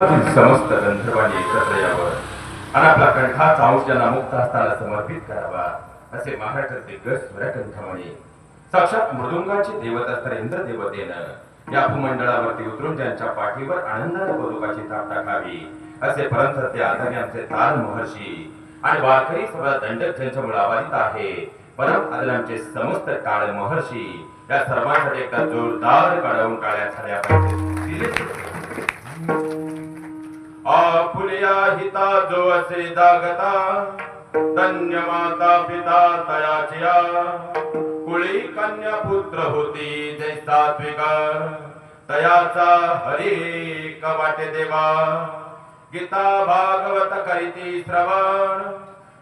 समस्त गंधर्वांनी एकत्र यावं. आणि आपला कंठाचा अंश त्यांना मुक्त असताना समर्पित करावा असे महाराष्ट्राचे दिग्गज स्वरकंठमणी साक्षात मृदुंगाची देवता असणारे इंद्रदेवतेनं या भूमंडळावरती उतरून त्यांच्या पाठीवर आनंदाने बंदुकाची थाप टाकावी असे परमसत्य आदरणे आमचे तार महर्षी आणि वारकरी सगळा दंडक त्यांच्या मुळावादित आहे परम आदरांचे समस्त काळ महर्षी या सर्वांसाठी एकदा जोरदार काढवून काळ्या झाल्या पाहिजे आपुलिया हिता जो असे दागता धन्य माता पिता तयाचिया कुळी कन्या पुत्र होती जै सात्विका तयाचा हरी वाटे देवा। गीता भागवत करीती श्रवण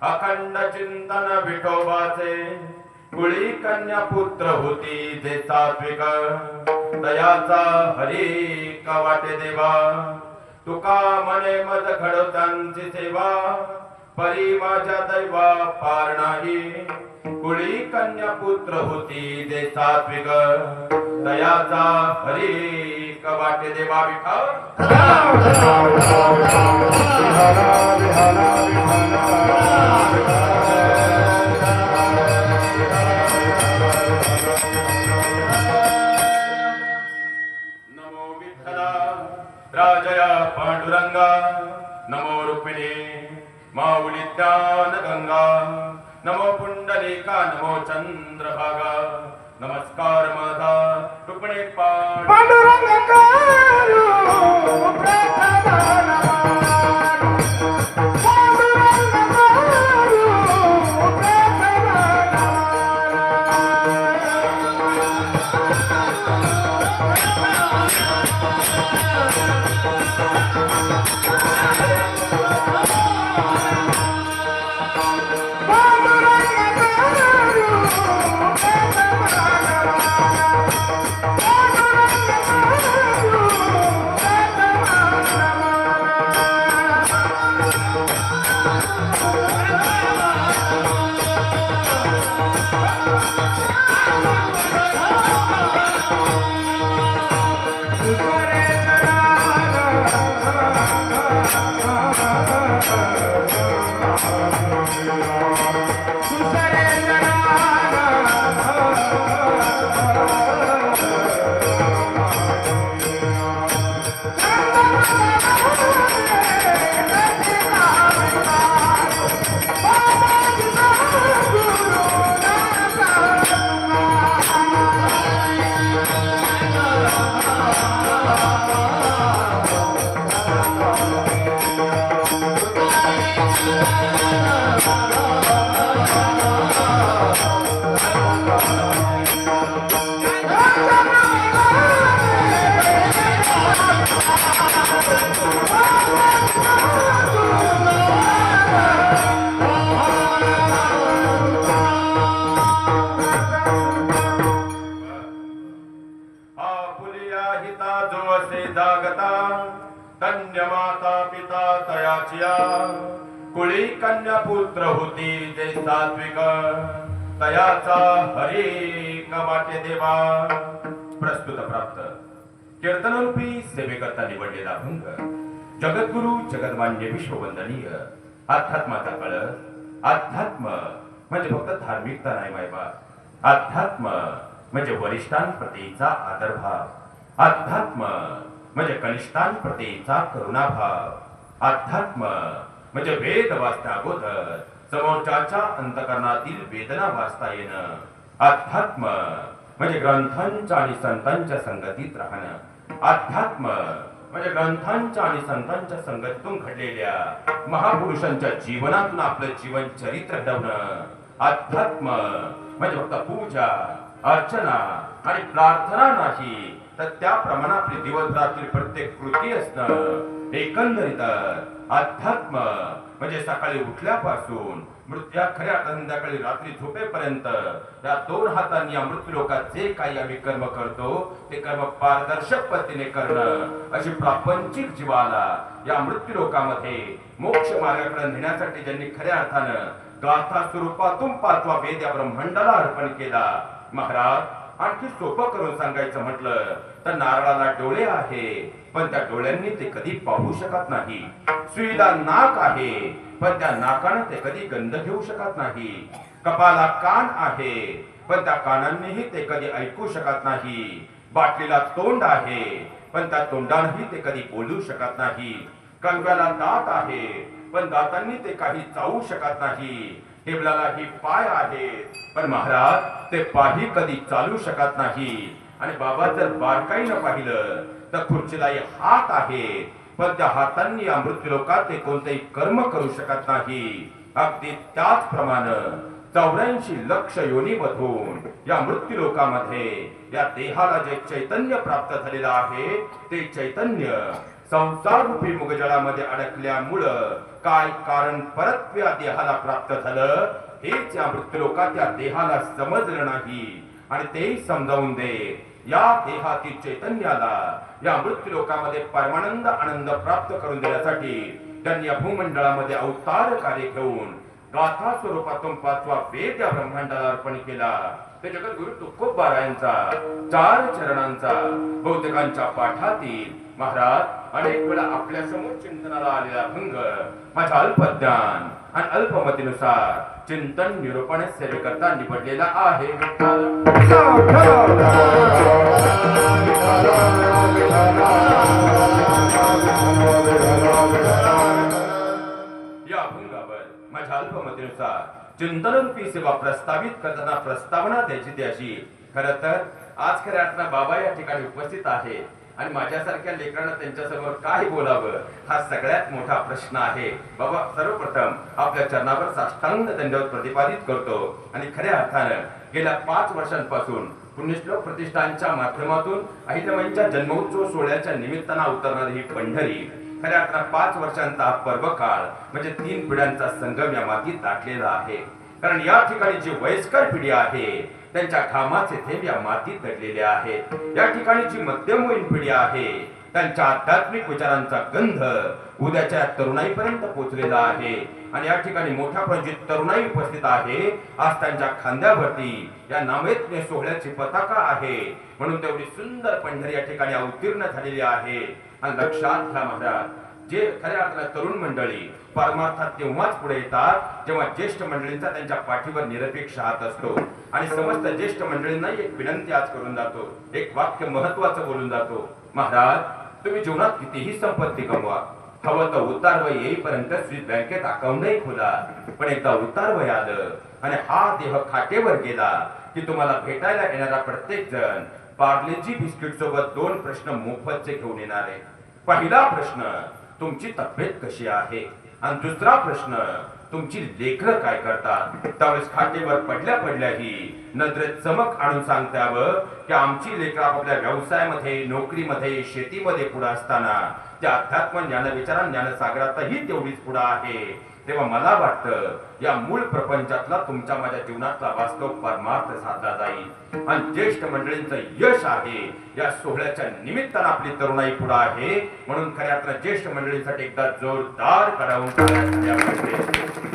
अखंड चिंतन विठोबाचे। कुळी कन्या पुत्र होती जे सात्विक तयाचा हरी वाटे देवा। तुका मने मज घडवतांची सेवा परी माझ्या दैवा पार नाही. कुळी कन्या पुत्र होती दे सात्विक. दयाचा हरी कवाटे देवा विठा माऊली ज्ञान गंगा नमो पुंडलिका नमो चंद्रभागा नमस्कार माझा रुक्मिणी पांडु पांडुरंगारू आपुलिया धन्य माता पिता तयाचिया कुळी कन्या पुत्र होती जे सात्विक। तयाचा हरी वाटे देवा प्रस्तुत प्राप्त. कीर्तनरूपी सेवेकरता निवडलेला अभंग जगद्गुरु जगदमान्य विश्ववंदनीय. अध्यात्माचा कळ. अध्यात्म म्हणजे फक्त धार्मिकता नाही मायबा अध्यात्म म्हणजे वरिष्ठांप्रतीचा आदरभाव. अध्यात्म म्हणजे कनिष्ठांप्रतीचा करुणाभाव. अध्यात्म म्हणजे वेद वाचता अगोदर. समोरच्याच्या अंतकरणातील वेदना वाचता येणं. अध्यात्म म्हणजे ग्रंथांच्या आणि संतांच्या संगतीत राहणं. अध्यात्म म्हणजे ग्रंथांच्या आणि संतांच्या संगतीतून घडलेल्या महापुरुषांच्या जीवनातून आपलं जीवन चरित्र घडवणं अध्यात्म म्हणजे फक्त पूजा अर्चना आणि प्रार्थना नाही तर त्याप्रमाणे आपली दिवसभरातील प्रत्येक कृती असणं. एकंदरीत अध्यात्म म्हणजे सकाळी उठल्यापासून मृत्या खऱ्या संध्याकाळी रात्री झोपेपर्यंत या दोन हातांनी या मृत्यू लोकात जे काही आम्ही कर्म करतो ते कर्म पारदर्शक पद्धतीने करणं अशी प्रापंचिक जीवाला या मृत्यू लोकामध्ये मोक्ष मार्गाकडे नेण्यासाठी ज्यांनी खऱ्या अर्थानं गाथा स्वरूपातून पाचवा वेद या ब्रह्मांडाला अर्पण केला महाराज आणखी सोपं करून सांगायचं म्हटलं तर नारळाला डोळे आहे पण त्या डोळ्यांनी ते कधी पाहू शकत नाही. सुईला नाक आहे पण त्या नाकानं ते कधी गंध घेऊ शकत नाही. कपाला कान आहे पण त्या कानांनीही ते कधी ऐकू शकत नाही. बाटलीला तोंड आहे पण त्या तोंडानेही ते कधी बोलू शकत नाही. कलव्याला दात आहे पण दातांनी ते काही चावू शकत नाही. टेबलालाही पाय आहे पण महाराज ते पाही कधी चालू शकत नाही. आणि बाबा जर बारकाईनं पाहिलं तर खुर्चीलाही हात आहे. पण त्या हातांनी या मृत्यूलोकात ते कोणतेही कर्म करू शकत नाही. अगदी त्याचप्रमाणे चौऱ्याऐंशी लक्ष योनीमधून या मृत्यूलोकामध्ये या देहाला जे चैतन्य प्राप्त झालेलं आहे ते चैतन्य संसार रूपी मुगजळामध्ये अडकल्यामुळं काय कारण परत या देहाला प्राप्त झालं हेच या मृत्यूलोकात या देहाला समजलं नाही. आणि तेही समजावून दे. या देहातील चैतन्याला या मृत्यू लोकामध्ये परमानंद आनंद प्राप्त करून देण्यासाठी त्यांनी या भूमंडळामध्ये अवतार कार्य घेऊन गाथा स्वरूपातून पाचवा वेद या ब्रह्मांडाला अर्पण केला. ते जगद्गुरु तुकोबारायांचा चार चरणांचा बहुतेकांच्या पाठातील महाराज अनेक वेळा आपल्यासमोर चिंतनाला आलेला भंग माझ्या अल्पज्ञान आणि अल्पमतीनुसार चिंतन निरूपण सेवेकरता निवडलेला आहे. अल्पमतीनुसार चिंतनरूपी सेवा प्रस्तावित करताना प्रस्तावना द्यायची द्यायची खर तर आज खऱ्या अर्थानं बाबा या ठिकाणी उपस्थित आहे आणि माझ्यासारख्या लेकरांना त्यांच्यासमोर काय बोलावं हा सगळ्यात मोठा प्रश्न आहे. बाबा सर्वप्रथम आपल्या चरणावर साष्टांग दंडवत प्रतिपादित करतो आणि खऱ्या अर्थानं गेल्या पाच वर्षांपासून पुण्यश्लोक प्रतिष्ठानच्या माध्यमातून अहिल्याबाईंच्या जन्मोत्सव सोहळ्याच्या निमित्तानं उतरणारी ही पंढरी खऱ्या अर्थानं पाच वर्षांचा हा पर्व काळ म्हणजे तीन पिढ्यांचा संगम या मातीत दाटलेला आहे. कारण या ठिकाणी जी वयस्कर पिढी आहे त्यांच्या घामाचे थेंब या मातीत दडलेले आहेत या ठिकाणी जी मध्यमवयीन पिढी आहे त्यांच्या आध्यात्मिक विचारांचा गंध उद्याच्या तरुणाईपर्यंत पोहोचलेला आहे. आणि या ठिकाणी मोठ्या प्रमाणात तरुणाई उपस्थित आहे आज त्यांच्या खांद्यावरती या नामयज्ञ सोहळ्याची पताका आहे. म्हणून तेवढी सुंदर पंढरी या ठिकाणी अवतीर्ण झालेली आहे. आणि लक्षात घ्या महाराज जे खऱ्या अर्थाला तरुण मंडळी परमार्थात तेव्हाच पुढे येतात जेव्हा ज्येष्ठ मंडळींचा त्यांच्या पाठीवर निरपेक्ष हात असतो. आणि समस्त ज्येष्ठ मंडळींना एक विनंती आज करून जातो. एक वाक्य महत्वाचं बोलून जातो. महाराज तुम्ही जीवनात कितीही संपत्ती कमवा. हवं तर उतार वय येईपर्यंत स्विस बँकेत अकाउंटही खोला. पण एकदा उतार वय आलं आणि हा देह खाटेवर गेला की तुम्हाला भेटायला येणारा प्रत्येक जण पार्लेजी बिस्किट सोबत दोन प्रश्न मोफतचे घेऊन येणार. आहे पहिला प्रश्न तुमची तब्येत कशी आहे? आणि दुसरा प्रश्न तुमची लेकर काय करतात? त्यावेळेस खाटेवर पडल्या पडल्याही नजरेत चमक आणून सांगतावं की आमची लेकरं आपल्या व्यवसायामध्ये नोकरीमध्ये शेतीमध्ये पुढे असताना त्या अध्यात्म ज्ञान विचार ज्ञानसागरातही तेवढीच पुढे आहे. तेव्हा मला वाटतं या मूळ प्रपंचातला तुमच्या माझ्या जीवनातला वास्तव परमार्थ साधला जाईल. आणि ज्येष्ठ मंडळींचं यश आहे या सोहळ्याच्या निमित्तानं आपली तरुणाई पुढे आहे. म्हणून खऱ्या अर्थानं ज्येष्ठ मंडळींसाठी एकदा जोरदार करावून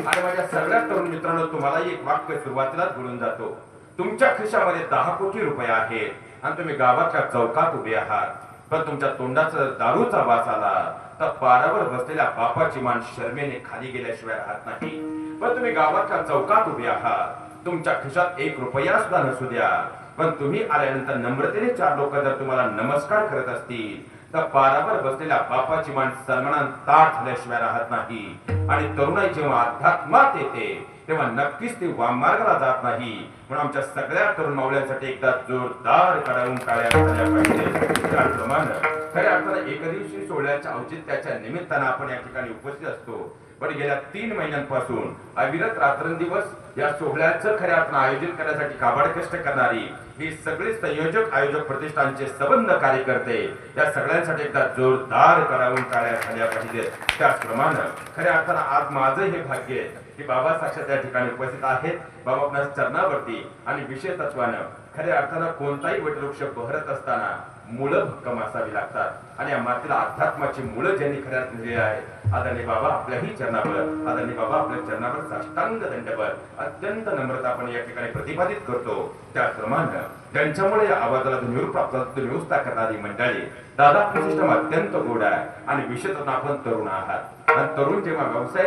आणि माझ्या सगळ्या तरुण मित्रांनो तुम्हाला एक वाक्य सुरुवातीलाच बोलून जातो. तुमच्या खिशामध्ये दहा कोटी रुपये आहेत आणि तुम्ही गावाच्या चौकात उभे आहात. पण तुमच्या तोंडाचा दारूचा वास आला. तर पारावर बसलेल्या बापाची मान शर्मेने खाली गेल्याशिवाय राहत नाही. पण तुम्ही गावाच्या चौकात उभे आहात. तुमच्या खिशात एक रुपया सुद्धा नसू द्या. पण तुम्ही आल्यानंतर नम्रतेने चार लोक जर तुम्हाला नमस्कार करत असतील तर पारावर बसलेल्या बापाची मान सन्मानान ताट झाल्याशिवाय राहत नाही. आणि तरुणाई जेव्हा अध्यात्मात येते तेव्हा नक्कीच ती वाममार्गाला जात नाही. म्हणून आमच्या सगळ्या तरुण मावळ्यांसाठी एकदा जोरदार काढून टाळ्या झाल्या पाहिजे त्याप्रमाणे खऱ्या अर्थानं एकदिवशी सोहळ्याच्या औचित्याच्या निमित्तानं आपण या ठिकाणी उपस्थित असतो. पण गेल्या तीन महिन्यांपासून अविरत रात्रंदिवस या सोहळ्याचं खऱ्या अर्थानं आयोजन करण्यासाठी काबाड कष्ट करणारी ही सगळी संयोजक आयोजक प्रतिष्ठानचे सबंध कार्यकर्ते या सगळ्यांसाठी एकदा जोरदार करावून टाळ्या झाल्या पाहिजेत. त्याचप्रमाणे खऱ्या अर्थानं आज माझं हे भाग्य आहे की बाबा साक्षात या ठिकाणी उपस्थित आहेत. बाबा आपल्या चरणावरती आणि विशेष तत्वानं खऱ्या अर्थानं कोणताही वटवृक्ष बहरत असताना मुळं भक्कम असावी लागतात. आणि या मातीला अध्यात्माची मुळं ज्यांनी खऱ्या दिलेली आहे आदरणीय बाबा आपल्याही चरणावर आदरणीय बाबा आपल्या चरणावर साष्टांग दंडवर अत्यंत नम्रतापणे या ठिकाणी प्रतिपादित करतो. त्याप्रमाणे त्यांच्यामुळे या आवाजाला धन्यूर प्राप्त व्यवस्था करणारी मंडळी दादा आपलं सिस्टम अत्यंत गोड आहे. आणि विशेषतः आपण तरुण आहात. आणि तरुण जेव्हा व्यवसाय